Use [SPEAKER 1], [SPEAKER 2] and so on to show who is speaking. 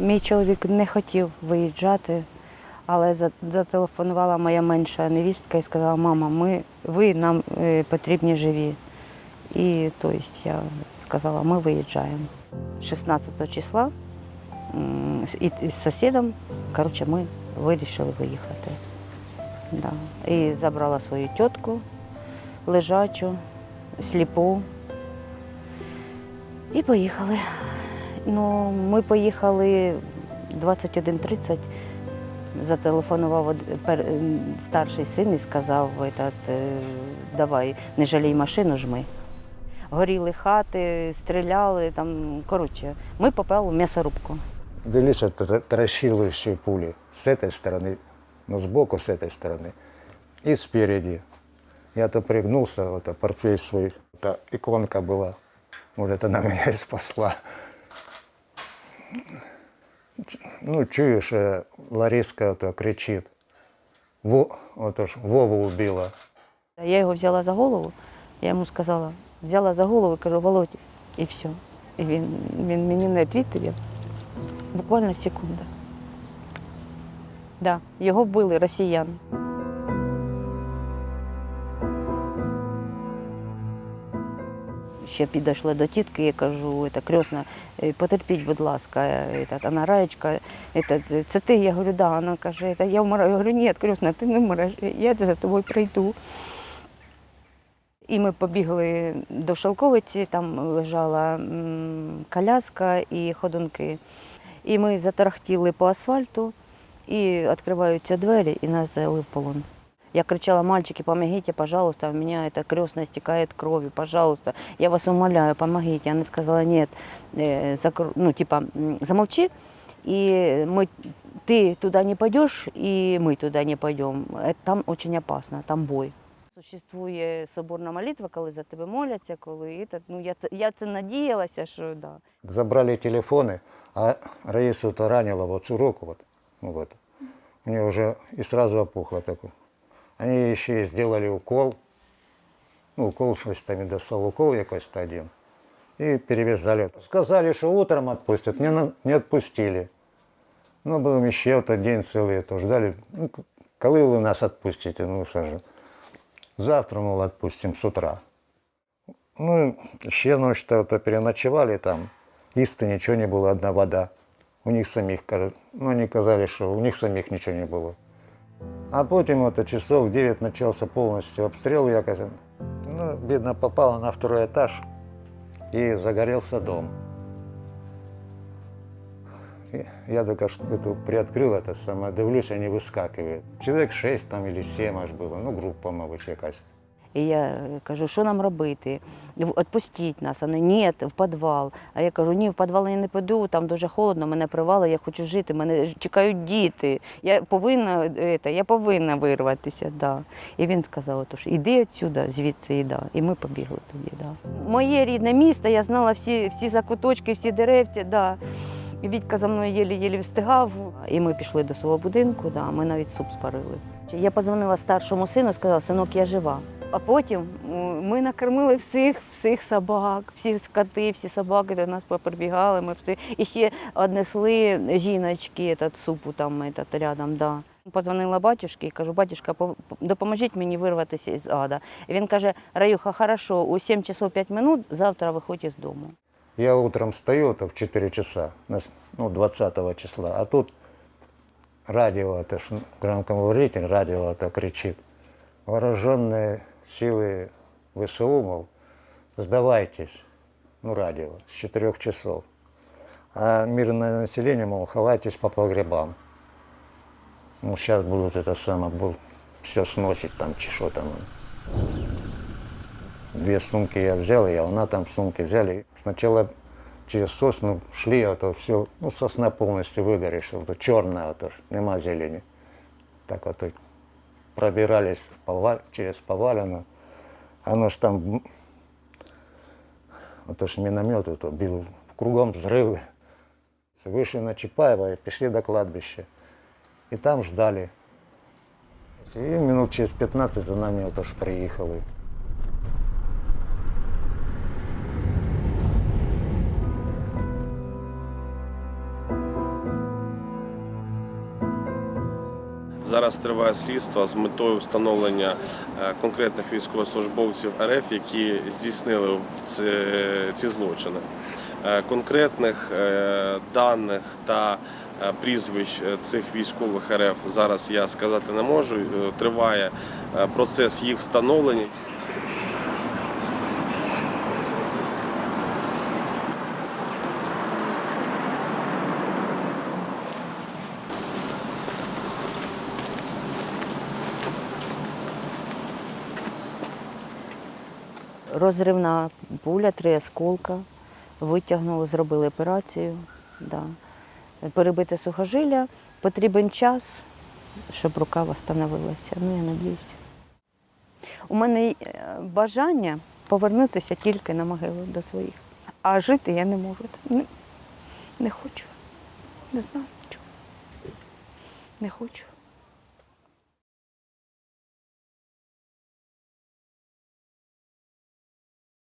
[SPEAKER 1] Мій чоловік не хотів виїжджати, але зателефонувала моя менша невістка і сказала, мама, ми, ви нам е, потрібні живі. І тобто я сказала, ми виїжджаємо. 16 числа м, з- і, і з сусідом коротше, ми вирішили виїхати. Да. І забрала свою тітку лежачу, сліпу. І поїхали. Ну, ми поїхали 21.30. Зателефонував од- пер- м, старший син і сказав, «Этот, е, давай, не жалій машину, жми. Горіли хати, стріляли, там, коротше, ми попали в м'ясорубку.
[SPEAKER 2] Велись это таращиловые пули с этой стороны, ну сбоку с этой стороны и спереди. Я-то пригнулся, вот а портфель свой, это иконка была, может, она меня и спасла. Ну, чуешь, э, Лариска это кричит, Во, вот уж Вову убила.
[SPEAKER 1] Я його взяла за голову, я йому сказала, взяла за голову, кажу, Володь, і все. І він, він мені не відповів. Буквально секунда. Да, його вбили росіян. Ще підійшла до тітки, я кажу, це крісна, е, потерпіть, будь ласка, е, вона Раєчка, це, це ти? Я говорю, да. Вона каже, я вмираю. Я говорю, ні, крісна, ти не вмреш, я за тобою прийду. І ми побігли до Шелковиці, там лежала коляска і ходунки. І ми затарахтіли по асфальту, і відкриваються двері, і нас взяли в полон. Я кричала, мальчики, помогите, пожалуйста, у меня это крестная стекает кровью, пожалуйста, я вас умоляю, помогите. Она сказала, нет, э, закр- ну, типа, м, замолчи, и мы, ты туда не пойдешь, и мы туда не пойдем. Это там очень опасно, там бой. Существує соборна молитва, коли за тебе моляться, коли і так, ну, я, це, я це надіялася, що да.
[SPEAKER 2] Забрали телефоны, а Раису-то ранило вот всю руку, вот, ну вот. У нее уже и сразу опухло такое. Они еще и сделали укол, ну, укол щось достал, укол якось то один. И перевязали. Сказали, что утром отпустят, не, не отпустили. Ну, будем еще этот день целый это ждали. Ну, к- коли вы нас отпустите? Ну, что же. Завтра, мол, отпустим с утра. Ну, ще ночь-то это переночевали там. Есть-то ничего не было, одна вода. У них самих, ну, они казали, что у них самих ничего не было. А потім это часов в 9 начался полностью обстрел. Я, кажу, ну, видно, попало на второй этаж и загорелся дом. Я только что эту приоткрыл это самое, дивлюсь, они выскакивают. Человек 6 там или 7 аж было, ну, группа, мабуть, якась.
[SPEAKER 1] І я кажу, що нам робити? Відпустіть нас. Вони ні, в підвал. А я кажу, ні, в підвал я не піду, там дуже холодно, мене привали, я хочу жити, мене чекають діти. Я повинна, это, я повинна вирватися. Да. І він сказав, отож, іди відсюди, звідси і. І ми побігли тоді. Да. Моє рідне місто, я знала всі, всі закуточки, всі деревця. Да. І Вітька за мною єлі-єлі встигав, і ми пішли до свого будинку, да, ми навіть суп спарили. Я подзвонила старшому сину, сказала, синок, я жива. А потім м, ми накормили всіх, всіх собак, всі скоти, всі собаки до нас поприбігали, ми всі. І ще однесли жіночки этот, супу там этот, рядом. Да. Позвонила батюшки і кажу, батюшка, по- допоможіть мені вирватися із ада. І він каже, Раюха, хорошо, у 7 часов 5 минут завтра виходь із дому.
[SPEAKER 2] Я утром встаю, это в 4 часа, на с- ну, 20 числа, а тут радио, это ж громкоговоритель, радио это кричит. Вооруженные силы ВСУ, мол, сдавайтесь. Ну, радио, с 4 часов. А мирное население, мол, ховайтесь по погребам. Ну, сейчас будут это самое, все сносить там, чи что там. Две сумки я взял, и она там сумки взяли. Сначала через сосну шли, а то все, ну, сосна полностью выгоревшая, вот черная, вот, ж, нема зелени. Так вот пробирались через повалину. Оно ж там, вот ж миномет это бил, кругом взрывы. Вышли на Чапаева и пришли до кладбища. И там ждали. И минут через 15 за нами вот ж приехали.
[SPEAKER 3] Зараз триває слідство з метою встановлення е, конкретних військовослужбовців РФ, які здійснили ці, злочини. Е, Конкретних е, даних та прізвищ цих військових РФ зараз я сказати не можу. Триває процес їх встановлення.
[SPEAKER 1] Розривна пуля, три осколка. Витягнули, зробили операцію. Да. Перебите сухожилля. Потрібен час, щоб рука встановилася. Ну, я надіюсь. У мене е, бажання повернутися тільки на могилу до своїх. А жити я не можу. Не, не хочу. Не знаю. Не хочу.